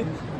it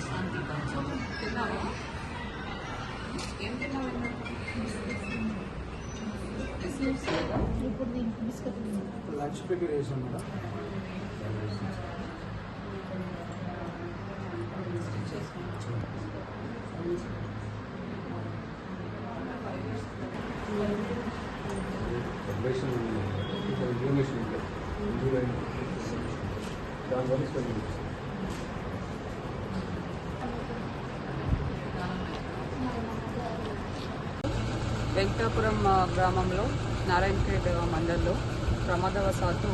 శాంతిక. తిన్నావా ఏం తిన్నావు ఇప్పుడు లంచ్ ప్రిపేర్ చేసాం మేడం ఇన్ఫర్మేషన్ ఇన్ఫర్మేషన్ దానివల్ల వెంకటాపురం గ్రామంలో నారాయణపేట మండల్లో ప్రమాదవశాత్తు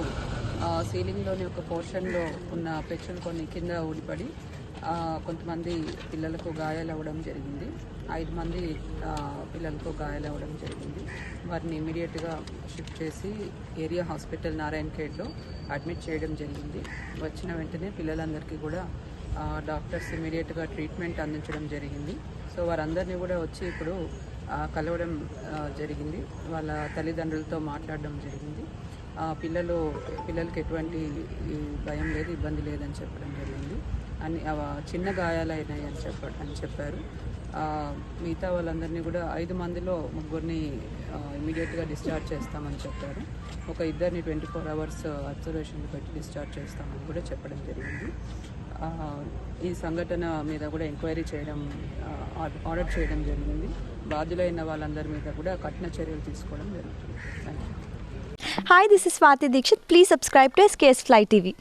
సీలింగ్లోని ఒక పోర్షన్లో ఉన్న పెచ్చులు కొన్ని కింద ఊడిపడి కొంతమంది పిల్లలకు గాయాలు అవ్వడం జరిగింది. ఐదు మంది పిల్లలకు గాయాలు అవ్వడం జరిగింది. వారిని ఇమీడియట్గా షిఫ్ట్ చేసి ఏరియా హాస్పిటల్ నారాయణఖేడ్లో అడ్మిట్ చేయడం జరిగింది. వచ్చిన వెంటనే పిల్లలందరికీ కూడా డాక్టర్స్ ఇమీడియట్గా ట్రీట్మెంట్ అందించడం జరిగింది. సో వారందరినీ కూడా వచ్చి ఇప్పుడు కలవడం జరిగింది. వాళ్ళ తల్లిదండ్రులతో మాట్లాడడం జరిగింది. పిల్లలు పిల్లలకి ఎటువంటి భయం లేదు ఇబ్బంది లేదని చెప్పడం జరిగింది. అని ఆ, చిన్న గాయాలైనాయి అని చెప్ప అని చెప్పారు. మిగతా వాళ్ళందరినీ కూడా ఐదు మందిలో ముగ్గురిని ఇమీడియట్గా డిశ్చార్జ్ చేస్తామని చెప్పారు. ఒక ఇద్దరిని ట్వంటీ ఫోర్ అవర్స్ అబ్జర్వేషన్లు పెట్టి డిశ్చార్జ్ చేస్తామని కూడా చెప్పడం జరిగింది. ఈ సంఘటన మీద కూడా ఎంక్వైరీ చేయడం ఆర్డర్ చేయడం జరిగింది. బాధ్యులైన వాళ్ళందరి మీద కూడా కఠిన చర్యలు తీసుకోవడం జరుగుతుంది. Hi this is Swathi Dikshit please subscribe to SKS fly TV